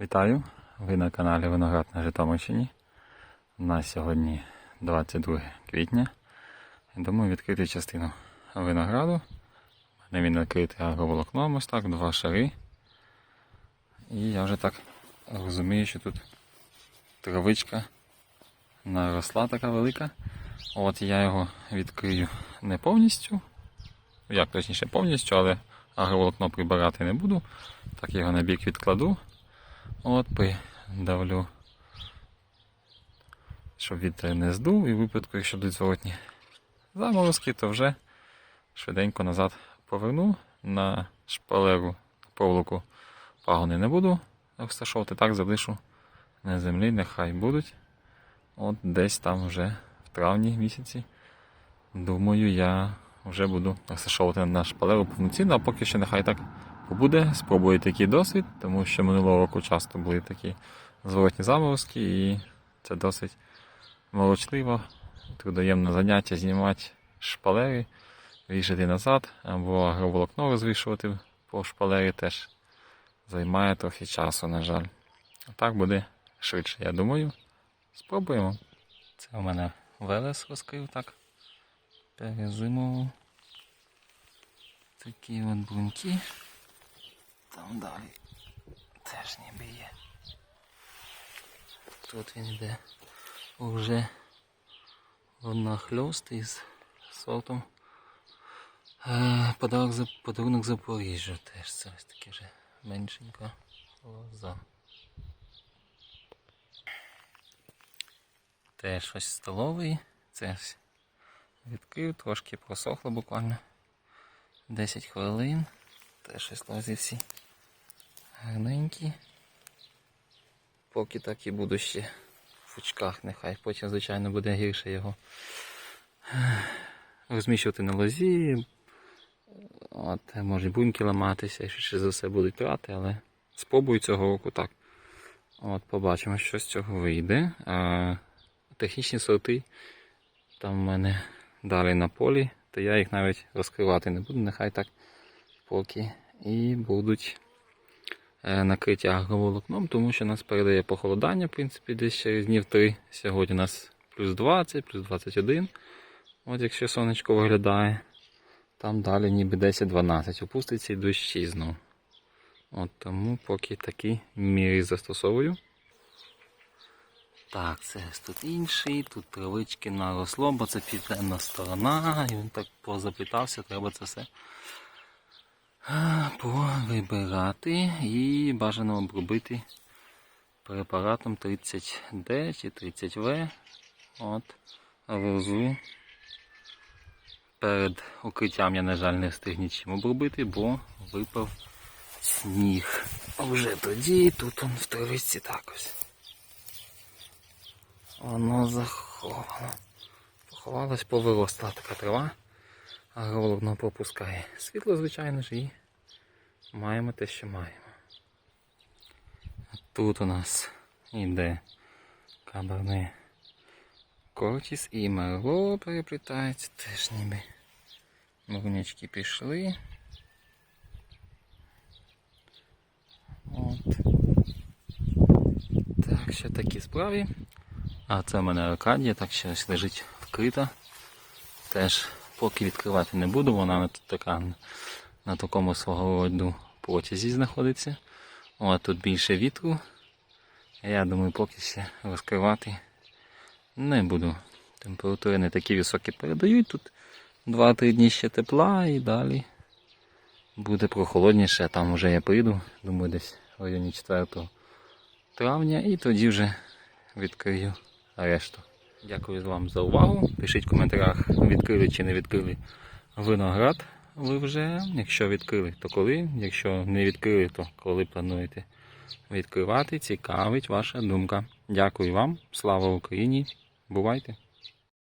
Вітаю! Ви на каналі Виноград на Житомирщині. У нас сьогодні 22 квітня. Думаю відкрити частину винограду. У мене він накритий агроволокном, ось так, два шари. І я вже так розумію, що тут травичка наросла така велика. От я його відкрию не повністю. Як точніше повністю, але агроволокно прибирати не буду. Так його на бік відкладу. От придавлю, щоб вітер не здув і в випадку, якщо будуть зворотні заморозки, то вже швиденько назад поверну на шпалеру проволоку пагони не буду розташовувати, так залишу на землі, нехай будуть. От десь там вже в травні місяці. Думаю, я вже буду розташовувати на шпалеру повноцінно, а поки що нехай так побуде. Спробую такий досвід, тому що минулого року часто були такі зворотні заморозки, і це досить молочливо, трудоємне заняття знімати шпалери, вішати назад, або агроволокно розвішувати по шпалері теж займає трохи часу, на жаль. А так буде швидше, я думаю. Спробуємо. Це у мене велес розкрив так. Перезимував. Такі от бруньки. Там далі теж ніби є. Тут він йде уже однохльост із сортом. Е, Подарок, за- подарунок Запоріжжя теж це ось таке вже меншенька лоза. Теж ось столовий. Це відкрив, трошки просохло буквально 10 хвилин. Теж ось лозі всі гарненькі. Поки так і буду ще в фучках, нехай. Потім, звичайно, буде гірше його розміщувати на лозі. От, може буньки ламатися, і ще за все будуть трати, але спробую цього року так. От, побачимо, що з цього вийде. А, технічні сорти там в мене далі на полі, то я їх навіть розкривати не буду, нехай так поки. І будуть е, накриті агроволокном, тому що нас передає похолодання, в принципі, десь через днів 3. Сьогодні у нас плюс 20, плюс 21. От якщо сонечко виглядає, там далі ніби 10-12. Опуститься і дощі знов. От тому поки такі міри застосовую. Так, це тут інший, тут травички наросло, бо це південна сторона, і він так позапитався, треба це все повибирати і бажано обробити препаратом 30D чи 30В. От, розу. Перед укриттям я, на жаль, не встиг нічим обробити, бо випав сніг. А вже тоді тут он в травичці так ось. Воно заховано. Поховалась, повиросла така трава, а головно пропускає. Світло, звичайно ж, і маємо те, що маємо. Тут у нас йде кабарне кортіс і мерло переплітається, теж ніби мурнячки пішли. От. Так, що такі справи. А це в мене Аркадія, так що лежить вкрита. Теж поки відкривати не буду, вона тут така на такому свого роду протязі знаходиться. О, тут більше вітру. Я думаю, поки ще розкривати не буду. Температури не такі високі передають. Тут 2-3 дні ще тепла і далі буде прохолодніше. Там вже я прийду, думаю, десь в районі 4 травня і тоді вже відкрию решту. Дякую вам за увагу. Пишіть в коментарях, відкрили чи не відкрили виноград. Ви вже, якщо відкрили, то коли? Якщо не відкрили, то коли плануєте відкривати, цікавить ваша думка. Дякую вам, слава Україні! Бувайте!